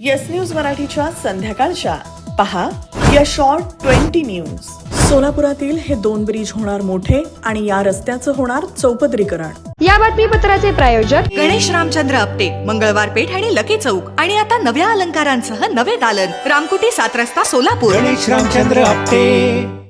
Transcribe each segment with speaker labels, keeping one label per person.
Speaker 1: Yes news मराठीच्या संध्याकाळच्या. पहा या शॉर्ट ट्वेंटी न्यूज सोलापुरातील हे दोन ब्रिज होणार मोठे आणि या रस्त्याचं होणार चौपदरीकरण.
Speaker 2: या बातमीपत्राचे प्रायोजक
Speaker 3: गणेश रामचंद्र आपटे मंगळवार पेठ आणि लकी चौक. आणि आता नव्या अलंकारांसह नवे दालन. रामकुटी सात रस्ता सोलापूर.
Speaker 4: गणेश रामचंद्र आपटे.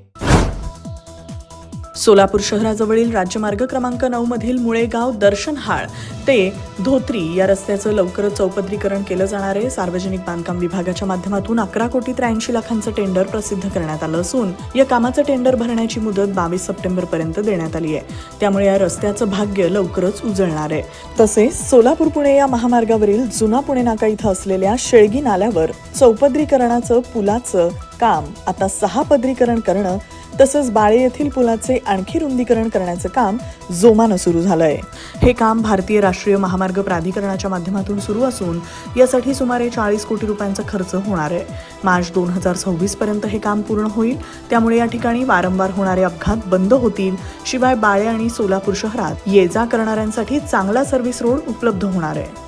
Speaker 1: सोलापूर शहराजवळील राज्यमार्ग क्रमांक नऊ मधील मुळेगाव दर्शनहाळ ते धोत्री या रस्त्याचं लवकरच चौपदरीकरण केलं जाणार आहे. सार्वजनिक बांधकाम विभागाच्या माध्यमातून अकरा कोटी त्र्याऐंशी लाखांचं टेंडर प्रसिद्ध करण्यात आलं असून या कामाचं टेंडर भरण्याची मुदत बावीस सप्टेंबर पर्यंत देण्यात आली आहे. त्यामुळे या रस्त्याचं भाग्य लवकरच उजळणार आहे. तसेच सोलापूर पुणे या महामार्गावरील जुना पुणे नाका इथं असलेल्या शेळगी नाल्यावर चौपदरीकरणाचं पुलाचं काम आता सहा पदरीकरण करणं तसंच बाळे येथील पुलाचे आणखी रुंदीकरण करण्याचं काम जोमानं सुरू झालंय. हे काम भारतीय राष्ट्रीय महामार्ग प्राधिकरणाच्या माध्यमातून सुरू असून यासाठी सुमारे चाळीस कोटी रुपयांचा खर्च होणार आहे. मार्च दोन हजार सव्वीस पर्यंत हे काम पूर्ण होईल. त्यामुळे या ठिकाणी वारंवार होणारे अपघात बंद होतील. शिवाय बाळे आणि सोलापूर शहरात ये जा करणाऱ्यांसाठी चांगला सर्व्हिस रोड उपलब्ध होणार आहे.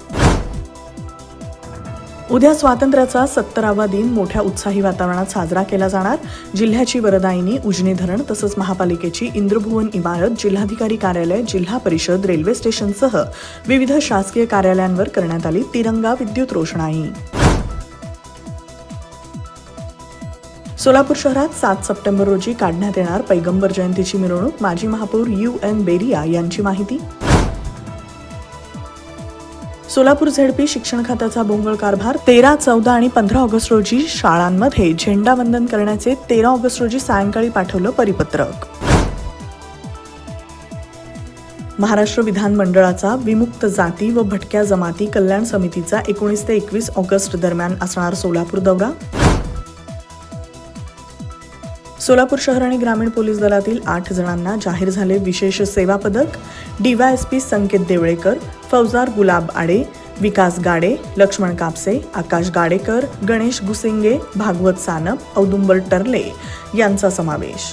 Speaker 1: उद्या स्वातंत्र्याचा सत्तरावा दिन. मोठ्या उत्साही वातावरणात साजरा केला जाणार. जिल्ह्याची वरदायिनी उजनी धरण तसंच महापालिकेची इंद्रभुवन इमारत जिल्हाधिकारी कार्यालय जिल्हा परिषद रेल्वे स्टेशनसह विविध शासकीय कार्यालयांवर करण्यात आली तिरंगा विद्युत रोषणाई. सोलापूर शहरात सात सप्टेंबर रोजी काढण्यात येणार पैगंबर जयंतीची मिरवणूक. माजी महापौर यू एन बेरिया यांची माहिती. सोलापूर झेडपी शिक्षण खात्याचा बोंगळ कारभार तेरा चौदा आणि पंधरा ऑगस्ट रोजी शाळांमध्ये झेंडावंदन करण्याचे तेरा ऑगस्ट रोजी सायंकाळी पाठवलं परिपत्रक. महाराष्ट्र विधानमंडळाचा विमुक्त जाती व भटक्या जमाती कल्याण समितीचा एकोणीस ते एकवीस ऑगस्ट दरम्यान असणार सोलापूर दौरा. सोलापूर शहर आणि ग्रामीण पोलीस दलातील आठ जणांना जाहीर झाले विशेष सेवा पदक डीवायएसपी संकेत देवळेकर फौजदार गुलाब आडे विकास गाडे लक्ष्मण कापसे आकाश गाडेकर गणेश गुसिंगे भागवत सानप औदुंबर टर्ले यांचा समावेश.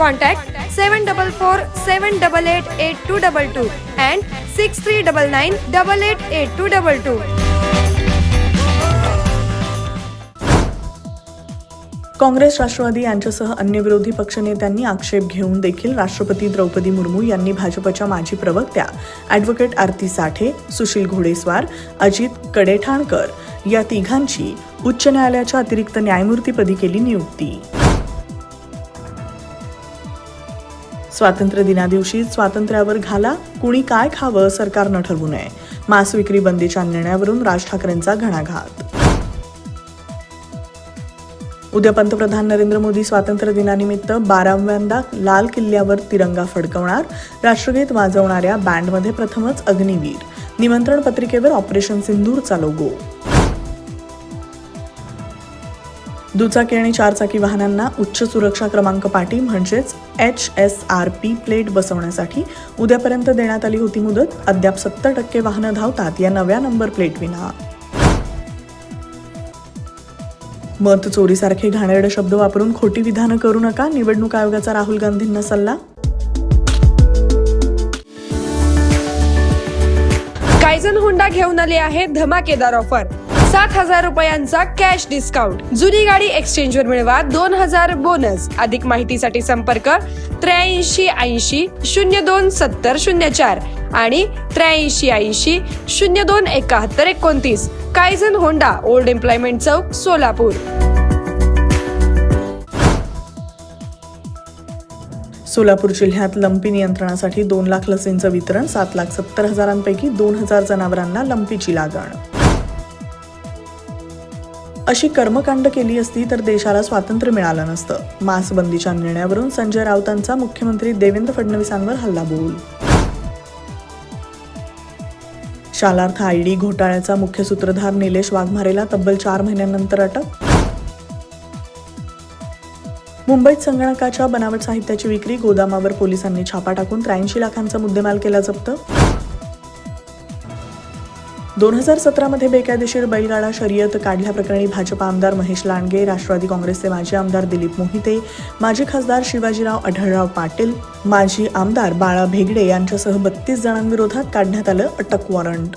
Speaker 2: Contact seven double four seven double eight eight two double two and six three double nine double eight eight two double two
Speaker 1: Congress Rashtravadi यांच्यासह अन्य विरोधी पक्षनेत्यांनी आक्षेप घेऊन देखील राष्ट्रपती द्रौपदी मुर्मू यांनी भाजपच्या माजी प्रवक्त्या ॲडव्होकेट आरती साठे सुशील घोडेस्वार अजित कडेठाणकर या तिघांची उच्च न्यायालयाच्या अतिरिक्त न्यायमूर्तीपदी केली नियुक्ती. स्वातंत्र्य दिनादिवशी स्वातंत्र्यावर घाला कुणी काय खावं सरकारनं ठरवू नये. मांस विक्री बंदीच्या निर्णयावरून राज ठाकरेंचा घणाघात. उद्या पंतप्रधान नरेंद्र मोदी स्वातंत्र्य दिनानिमित्त बाराव्यांदा लाल किल्ल्यावर तिरंगा फडकवणार राष्ट्रगीत वाजवणाऱ्या बँडमध्ये प्रथमच अग्निवीर. निमंत्रण पत्रिकेवर ऑपरेशन सिंदूरचा लोगो दुचाकी आणि चारचाकी वाहनांना उच्च सुरक्षा क्रमांक पाटी म्हणजेच H S R P plate बसवण्यासाठी उद्यापर्यंत देण्यात आली होती मुदत. अद्याप सत्तर टक्के वाहनं धावतात. या नव्या नंबर प्लेट विना. मत चोरीसारखे घाणेरडे शब्द वापरून खोटी विधानं करू नका. निवडणूक आयोगाचा राहुल गांधींना सल्ला.
Speaker 2: कायझन होंडा घेऊन आले आहे धमाकेदार ऑफर सात हजार रुपयांचा कॅश डिस्काउंट जुनी गाडी एक्सचेंजवर मिळवा दोन हजार बोनस अधिक माहितीसाठी संपर्क त्र्याऐंशी ऐंशी शून्य दोन सत्तर शून्य चार आणि त्र्याऐंशी ऐंशी शून्य दोन एकाहत्तर एकोणतीस. कायझन होंडा ओल्ड एम्प्लॉयमेंट चौक सोलापूर
Speaker 1: सोलापूर जिल्ह्यात लंपी नियंत्रणासाठी दोन लाख लसींचं वितरण सात लाख सत्तर हजारांपैकी दोन हजार जनावरांना लंपीची लागण. अशी कर्मकांड केली असती तर देशाला स्वातंत्र्य मिळालं नसतं. मासबंदीच्या निर्णयावरून संजय राऊतांचा मुख्यमंत्री देवेंद्र फडणवीसांवर हल्लाबोल शालार्थ आयडी घोटाळ्याचा मुख्य सूत्रधार निलेश वाघमारेला तब्बल चार महिन्यांनंतर अटक. मुंबईत संगणकाच्या बनावट साहित्याची विक्री गोदामावर पोलिसांनी छापा टाकून त्र्याऐंशी लाखांचा मुद्देमाल केला जप्त. दोन हजार सतरामध्ये बेकायदेशीर बैलगाडा शर्यत काढल्याप्रकरणी भाजपा आमदार महेश लांडगे राष्ट्रवादी काँग्रेसचे माजी आमदार दिलीप मोहिते माजी खासदार शिवाजीराव आढळराव पाटील माजी आमदार बाळा भेगडे यांच्यासह बत्तीस जणांविरोधात काढण्यात आलं अटक warrant.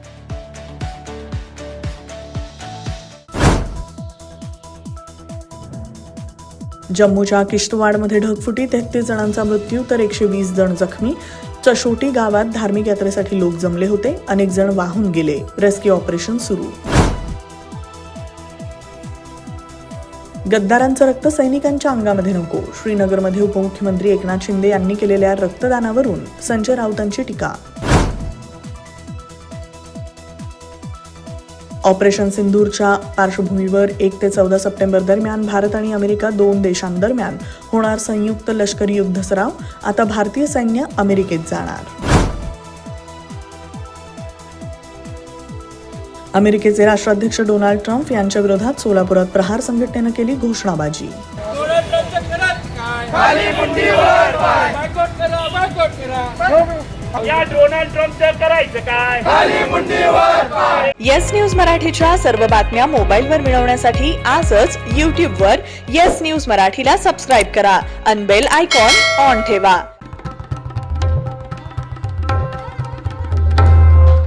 Speaker 1: जम्मूच्या किश्तवाडमध्ये ढगफुटी तेहतीस जणांचा मृत्यू तर एकशे वीस जण जखमी. चशोटी गावात धार्मिक यात्रेसाठी लोक जमले होते. अनेक जण वाहून गेले. रेस्क्यू ऑपरेशन सुरू. गद्दारांचं रक्त सैनिकांच्या अंगामध्ये नको. श्रीनगरमध्ये उपमुख्यमंत्री एकनाथ शिंदे यांनी केलेल्या रक्तदानावरून संजय राऊतांची टीका. ऑपरेशन सिंदूरच्या पार्श्वभूमीवर एक ते चौदा सप्टेंबर दरम्यान भारत आणि अमेरिका दोन देशांदरम्यान होणार संयुक्त लष्करी युद्ध सराव. आता भारतीय सैन्य अमेरिकेत जाणार. अमेरिकेचे राष्ट्राध्यक्ष डोनाल्ड ट्रम्प यांच्या विरोधात सोलापुरात प्रहार संघटनेनं केली घोषणाबाजी.
Speaker 5: या डोनाल्ड ट्रम्पचं करायचं काय?
Speaker 1: येस न्यूज मराठीच्या सर्व बातम्या मोबाईलवर मिळवण्यासाठी आजच यूट्यूबवर येस न्यूज मराठीला सबस्क्राईब करा. अनबेल आयकॉन ऑन ठेवा.